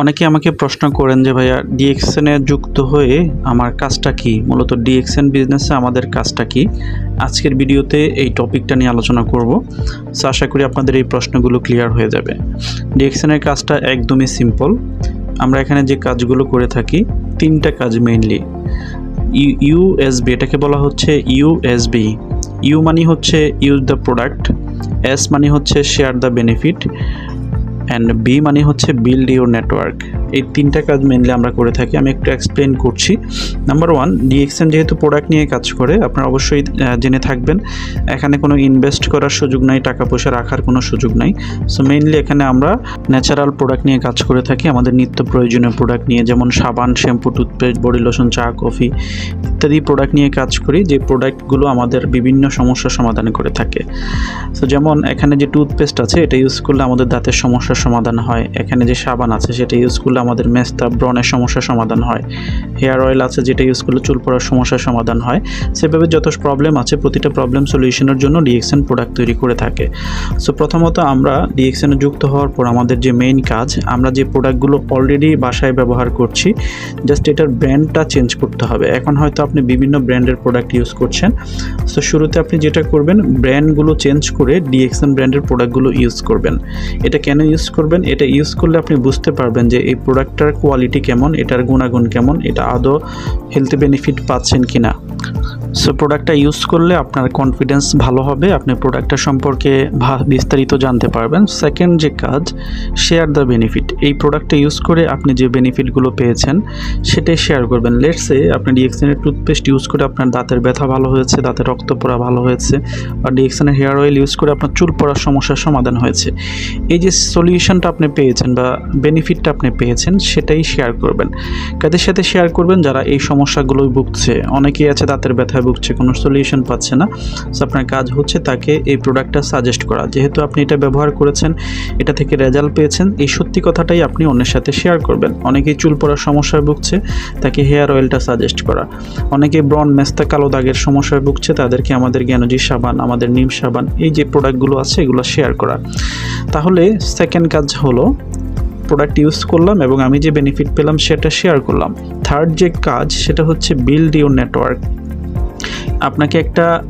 অনেকে আমাকে প্রশ্ন করেন যে, ভাইয়া ডিএক্সএনে যুক্ত হয়ে আমার কাজটা কি? মূলত ডিএক্সএন বিজনেসে আমাদের কাজটা কি? আজকের ভিডিওতে এই টপিকটা নিয়ে আলোচনা করব। সো আশা করি আপনাদের এই প্রশ্নগুলো ক্লিয়ার হয়ে যাবে। ডিএক্সএনের কাজটা একদমই সিম্পল আমরা এখানে যে কাজগুলো করে থাকি, তিনটা কাজ মেইনলি ইউএসবি এটাকে বলা হচ্ছে ইউএসবি ইউ মানি হচ্ছে ইউজ দ্য প্রোডাক্ট এস মানি হচ্ছে share the benefit and B মানে হচ্ছে বিল্ড ইউর নেটওয়ার্ক এই তিনটা কাজ মেনলি আমরা করে থাকি। আমি একটু এক্সপ্লেন করছি। নাম্বার ওয়ান ডিএক্সএন যেহেতু প্রোডাক্ট নিয়ে কাজ করে, আপনারা অবশ্যই জেনে থাকবেন। এখানে কোনো ইনভেস্ট করার সুযোগ নাই, টাকা পয়সা রাখার কোনো সুযোগ নাই। সো মেইনলি এখানে আমরা ন্যাচারাল প্রোডাক্ট নিয়ে কাজ করে থাকি। আমাদের নিত্য প্রয়োজনীয় প্রোডাক্ট নিয়ে, যেমন সাবান শ্যাম্পু টুথপেস্ট বডি লোশন চা কফি ইত্যাদি প্রোডাক্ট নিয়ে কাজ করি, যে প্রোডাক্টগুলো আমাদের বিভিন্ন সমস্যার সমাধান করে থাকে। সো যেমন এখানে যে টুথপেস্ট আছে, এটা ইউজ করলে আমাদের দাঁতের সমস্যার সমাধান হয়। এখানে যে সাবান আছে, সেটা ইউজ করলে আমাদের মেস্তা, ব্রণের সমস্যার সমাধান হয়। হেয়ার অয়েল আছে, যেটা ইউজ করলে চুল পড়ার সমস্যার সমাধান হয়। সেভাবে যত প্রবলেম আছে, প্রতিটা প্রবলেম সলিউশনের জন্য ডিএক্সএন প্রোডাক্ট তৈরি করে থাকে। সো প্রথমত আমরা ডিএক্সএনে যুক্ত হওয়ার পর আমাদের যে মেইন কাজ, আমরা যে প্রোডাক্টগুলো অলরেডি বাসায় ব্যবহার করছি জাস্ট এটার ব্র্যান্ডটা চেঞ্জ করতে হবে। এখন হয়তো আপনি বিভিন্ন ব্র্যান্ডের প্রোডাক্ট ইউজ করছেন। সো শুরুতে আপনি যেটা করবেন, ব্র্যান্ডগুলো চেঞ্জ করে ডিএক্সএন ব্র্যান্ডের প্রোডাক্টগুলো ইউজ করবেন। এটা কেন ইউজ করবেন? এটা ইউজ করলে আপনি বুঝতে পারবেন যে এই প্রোডাক্টটার কোয়ালিটি কেমন, এটার গুণাগুণ কেমন, এটা আদৌ হেলথ বেনিফিট পাচ্ছেন কি না সো প্রোডাক্টটা ইউজ করলে আপনার কনফিডেন্স ভালো হবে, আপনি প্রোডাক্টটা সম্পর্কে বিস্তারিত জানতে পারবেন। সেকেন্ড যে কাজ শেয়ার দ্য বেনিফিট এই প্রোডাক্টটা ইউজ করে আপনি যে বেনিফিটগুলো পেয়েছেন, সেটাই শেয়ার করবেন। লেটসে আপনি ডিএক্সএনের টুথপেস্ট ইউজ করে আপনার দাঁতের ব্যথা ভালো হয়েছে দাঁতের রক্ত পড়া ভালো হয়েছে বা ডিএক্সএনের হেয়ার অয়েল ইউজ করে আপনার চুল পড়ার সমস্যার সমাধান হয়েছে। এই যে সলিউশনটা আপনি পেয়েছেন বা বেনিফিটটা আপনি পেয়েছেন, সেটাই শেয়ার করবেন। কাদের সাথে শেয়ার করবেন যারা এই সমস্যাগুলোই ভুগছে। অনেকেই আছে দাঁতের ব্যথায় ভুগছে কোনো সলিউশন পাচ্ছে না। সো আপনার কাজ হচ্ছে তাকে এই প্রোডাক্টটা সাজেস্ট করা। যেহেতু আপনি এটা ব্যবহার করেছেন, এটা থেকে রেজাল্ট পেয়েছেন, এই সত্যি কথাটাই আপনি অন্যের সাথে শেয়ার করবেন। অনেকেই চুল পড়ার সমস্যায় ভুগছে, তাকে হেয়ার অয়েলটা সাজেস্ট করা। অনেকে ব্রন মেস্তা, কালো দাগের সমস্যায় ভুগছে, তাদেরকে আমাদের জ্ঞানজি সাবান, আমাদের নিম সাবান, এই যে প্রোডাক্টগুলো আছে, এগুলো শেয়ার করা। তাহলে সেকেন্ড কাজ হলো প্রোডাক্ট ইউজ করলাম এবং আমি যে বেনিফিট পেলাম, সেটা শেয়ার করলাম। থার্ড যে কাজ, সেটা হচ্ছে বিল্ড ইউর নেটওয়ার্ক আপনাকে একটা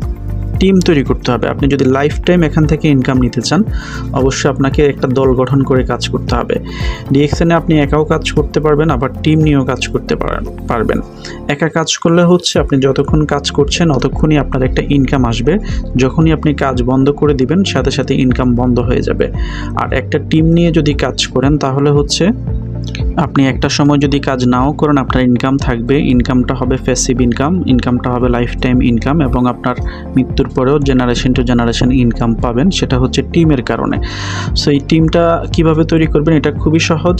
টিম তৈরি করতে হবে। আপনি যদি লাইফ টাইম এখান থেকে ইনকাম নিতে চান, অবশ্যই আপনাকে একটা দল গঠন করে কাজ করতে হবে। ডিএক্সএনে আপনি একাও কাজ করতে পারবেন, আবার টিম নিয়েও কাজ করতে পারবেন। একা কাজ করলে হচ্ছে আপনি যতক্ষণ কাজ করছেন ততক্ষণই আপনার একটা ইনকাম আসবে। যখনই আপনি কাজ বন্ধ করে দিবেন, সাথে সাথে ইনকাম বন্ধ হয়ে যাবে। আর একটা টিম নিয়ে যদি কাজ করেন, তাহলে হচ্ছে আপনি একটা সময় যদি কাজ নাও করেন, আপনার ইনকাম থাকবে। ইনকামটা হবে ফেসিভ ইনকাম ইনকামটা হবে লাইফ টাইম ইনকাম এবং আপনার মৃত্যুর পরেও জেনারেশন টু জেনারেশন ইনকাম পাবেন, সেটা হচ্ছে টিমের কারণে। সো এই টিমটা কীভাবে তৈরি করবেন, এটা খুবই সহজ।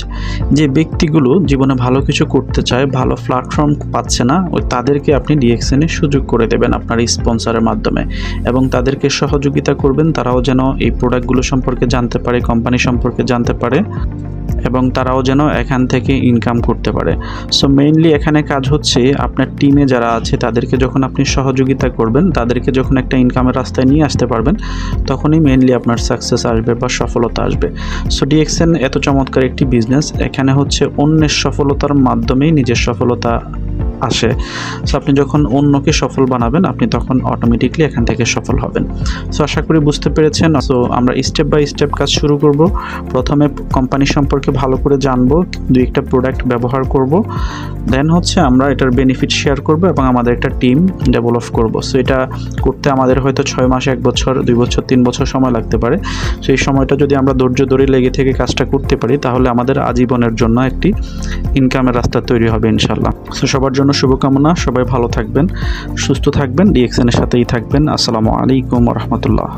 যে ব্যক্তিগুলো জীবনে ভালো কিছু করতে চায়, ভালো প্ল্যাটফর্ম পাচ্ছে না, ওই তাদেরকে আপনি ডিএক্সএনে সুযোগ করে দেবেন আপনার স্পন্সরের মাধ্যমে এবং তাদেরকে সহযোগিতা করবেন, তারাও যেন এই প্রোডাক্টগুলো সম্পর্কে জানতে পারে কোম্পানি সম্পর্কে জানতে পারে। এবং তারাও যেন এখান থেকে ইনকাম করতে পারে। সো মেইনলি এখানে কাজ হচ্ছে আপনার টিমে যারা আছে, তাদেরকে যখন আপনি সহযোগিতা করবেন, তাদেরকে যখন একটা ইনকামের রাস্তায় নিয়ে আসতে পারবেন, তখনই মেইনলি আপনার সাকসেস আসবে বা সফলতা আসবে। সো ডিএক্সএন এত চমৎকার একটি বিজনেস এখানে হচ্ছে অন্যের সফলতার মাধ্যমেই নিজের সফলতা আসে। সো আপনি যখন অন্যকে সফল বানাবেন, আপনি তখন অটোমেটিকলি এখান থেকে সফল হবেন। সো আশা করি বুঝতে পেরেছেন। সো আমরা স্টেপ বাই স্টেপ কাজ শুরু করব। প্রথমে কোম্পানি সম্পর্কে ভালো করে জানব, দুই একটা প্রোডাক্ট ব্যবহার করব। দেন হচ্ছে আমরা এটার বেনিফিট শেয়ার করব এবং আমাদের একটা টিম ডেভেলপ করব। সো এটা করতে আমাদের হয়তো ছয় মাস, এক বছর, দুই বছর, তিন বছর সময় লাগতে পারে। সেই সময়টা যদি আমরা ধৈর্য ধরে লেগে থেকে কাজটা করতে পারি, তাহলে আমাদের আজীবনের জন্য একটি ইনকামের রাস্তা তৈরি হবে ইনশাল্লাহ সো সবার জন্য শুভকামনা। সবাই ভালো থাকবেন সুস্থ থাকবেন ডিএক্সএনের সাথেই থাকবেন। আসসালামু আলাইকুম রহমতুল্লাহ।